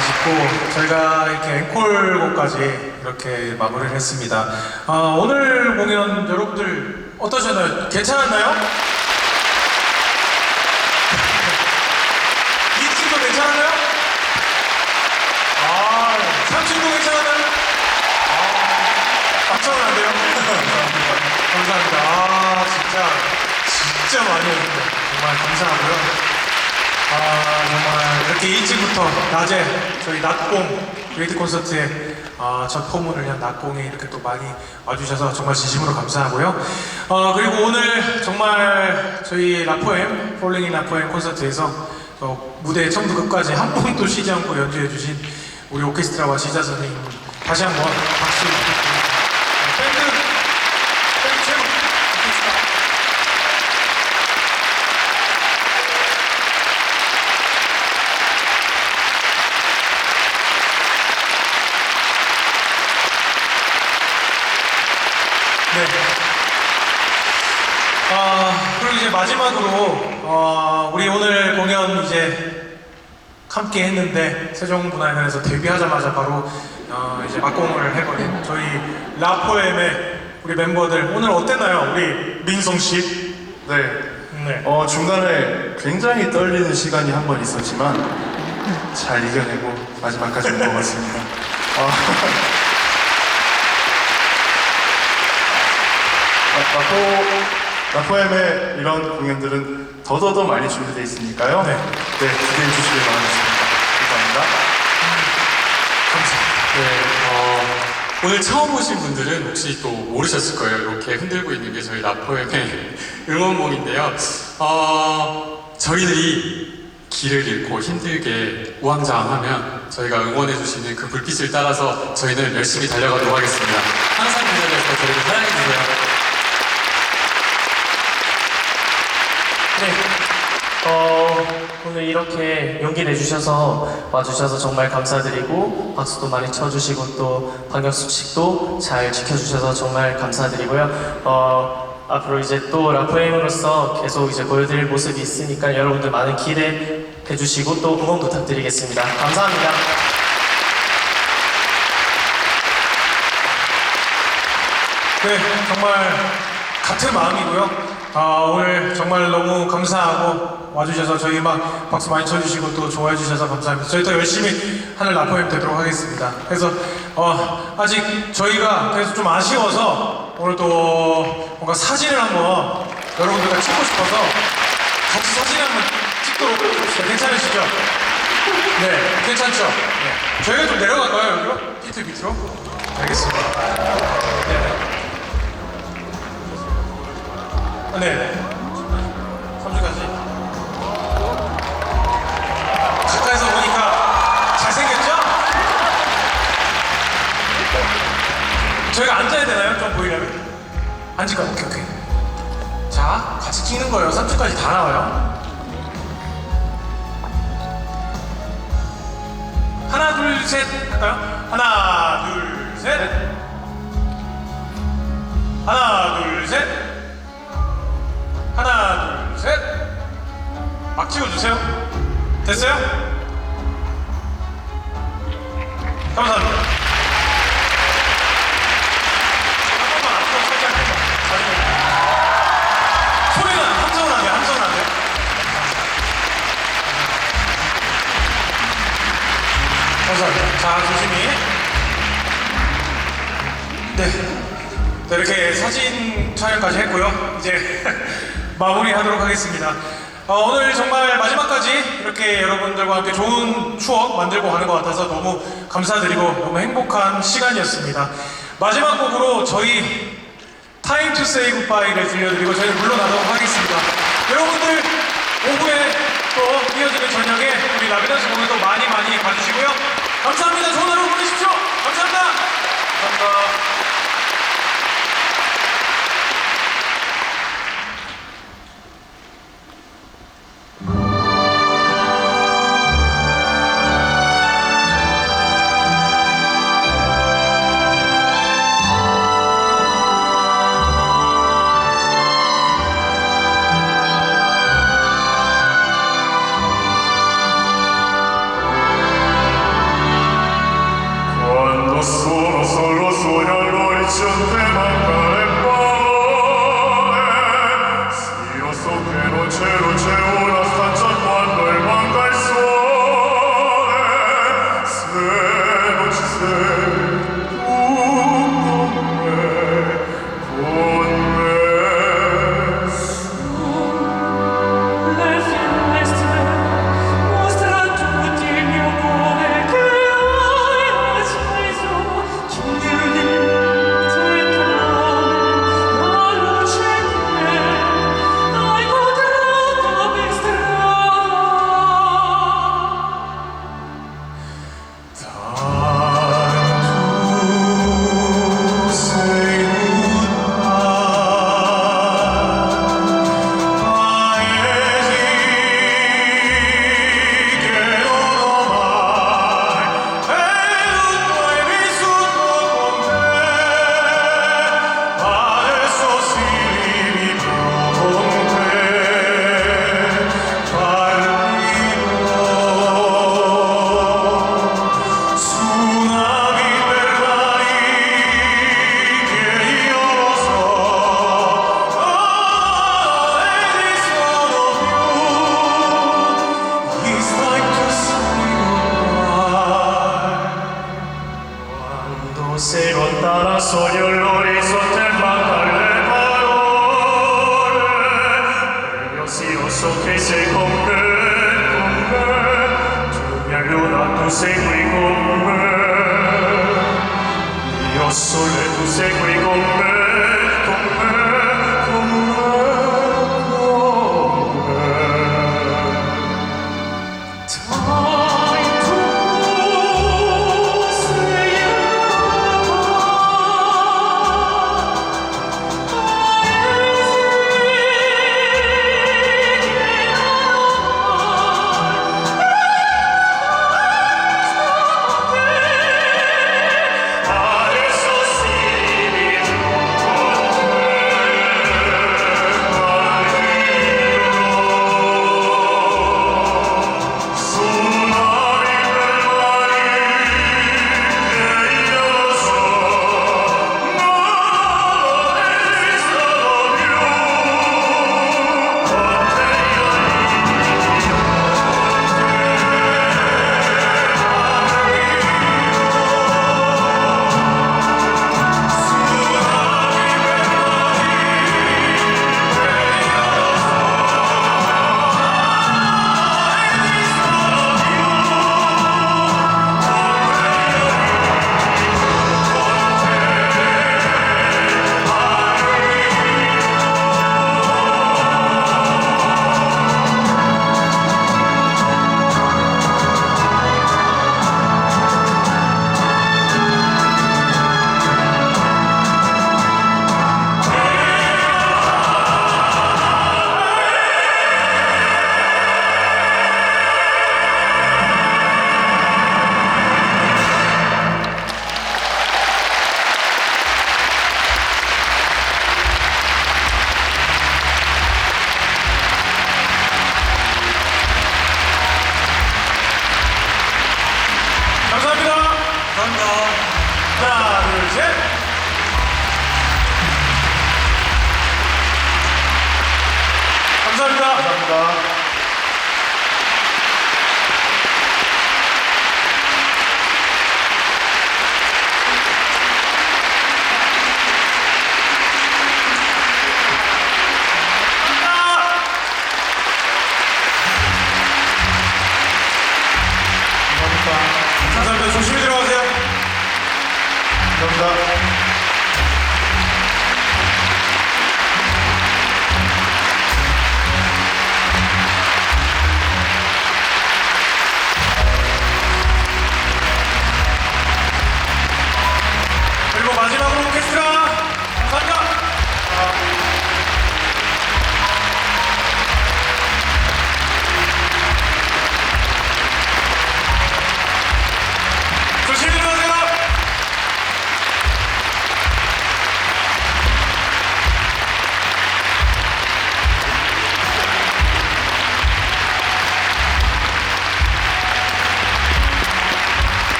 짓고 저희가 이렇게 앵콜곡까지 이렇게 마무리를 했습니다. 아, 오늘 공연 여러분들 어떠셨나요? 괜찮았나요? 이친도 괜찮았나요? 아, 삼친도 괜찮았나요? 아, 박수는 안 돼요? 감사합니다. 아, 진짜, 진짜 많이 오는데 정말 감사하고요. 아, 정말 이렇게 일찍부터 낮에 저희 낮공 웨이트 콘서트에 아, 첫 포문을 연 낮공에 이렇게 또 많이 와주셔서 정말 진심으로 감사하고요. 어, 그리고 오늘 정말 저희 라포엠, 폴링인 라포엠 콘서트에서 어, 무대 처음부터 끝까지 한 번도 쉬지 않고 연주해주신 우리 오케스트라와 지자 선생님 다시 한번 박수 부탁드립니다. 밴드, 밴드 최고! 오케스트라. 네. 아, 그리고 이제 마지막으로, 어, 우리 오늘 공연 이제 함께 했는데, 세종문화회관에서 데뷔하자마자 바로, 어, 이제 막공을 해버린 저희 라포엠의 우리 멤버들. 오늘 어땠나요? 우리 민성 씨? 네. 네. 어, 중간에 굉장히 떨리는 시간이 한 번 있었지만 잘 이겨내고 마지막까지 온 것 같습니다. 어, 아, 라포, 라포엠의 이런 공연들은 더더더 많이 준비되어 있으니까요. 네. 네, 기대해 주시길 바라겠습니다. 감사합니다. 네, 어, 오늘 처음 오신 분들은 혹시 또 모르셨을 거예요. 이렇게 흔들고 있는 게 저희 라포엠의 응원봉인데요. 어, 저희들이 길을 잃고 힘들게 우왕좌왕하면 저희가 응원해주시는 그 불빛을 따라서 저희는 열심히 달려가도록 하겠습니다. 항상 그 자리에서 저희를 사랑해주세요. 네. 어, 오늘 이렇게 용기 내주셔서 와주셔서 정말 감사드리고 박수도 많이 쳐주시고 또 방역수칙도 잘 지켜주셔서 정말 감사드리고요. 어, 앞으로 이제 또 라프엠으로서 계속 이제 보여드릴 모습이 있으니까 여러분들 많은 기대해 주시고 또 응원 부탁드리겠습니다. 감사합니다. 네, 정말 같은 마음이고요. 아, 오늘 정말 너무 감사하고 와주셔서 저희 막 박수 많이 쳐주시고 또 좋아해 주셔서 감사합니다. 저희 더 열심히 하늘 라포엠 되도록 하겠습니다. 그래서 어, 아직 저희가 그래서 좀 아쉬워서 오늘 또 뭔가 사진을 한번 여러분들과 찍고 싶어서 같이 사진 한번 찍도록 합시다. 괜찮으시죠? 네, 괜찮죠? 네. 저희가 좀 내려갈까요, 여기로? 피트 밑으로? 알겠습니다. 아, 네. 3주까지. 가까이서 보니까 잘생겼죠? 저희가 앉아야 되나요? 좀 보이려면? 앉을까요? 오케이, 오케이. 자, 같이 찍는 거예요. 3주까지 다 나와요. 하나, 둘, 셋 할까요? 하나, 둘, 셋. 하나, 둘, 셋. 하나, 둘, 셋. 막 찍어주세요. 됐어요? 감사합니다. 돼. 감사합니다. 자, 조심히. 네. 네, 이렇게 사진 촬영까지 했고요. 이제 마무리하도록 하겠습니다. 어, 오늘 정말 마지막까지 이렇게 여러분들과 함께 좋은 추억 만들고 가는 것 같아서 너무 감사드리고 너무 행복한 시간이었습니다. 마지막 곡으로 저희 Time to Say Goodbye를 들려드리고 저희는 물러나도록 하겠습니다. 여러분들 오후에 또 이어지는 저녁에 우리 라비다스 공연도 많이 많이 봐주시고요. 감사합니다. 좋은 하루 보내십시오. 감사합니다. 감사합니다. solo, solo suona a noi, c'è un tema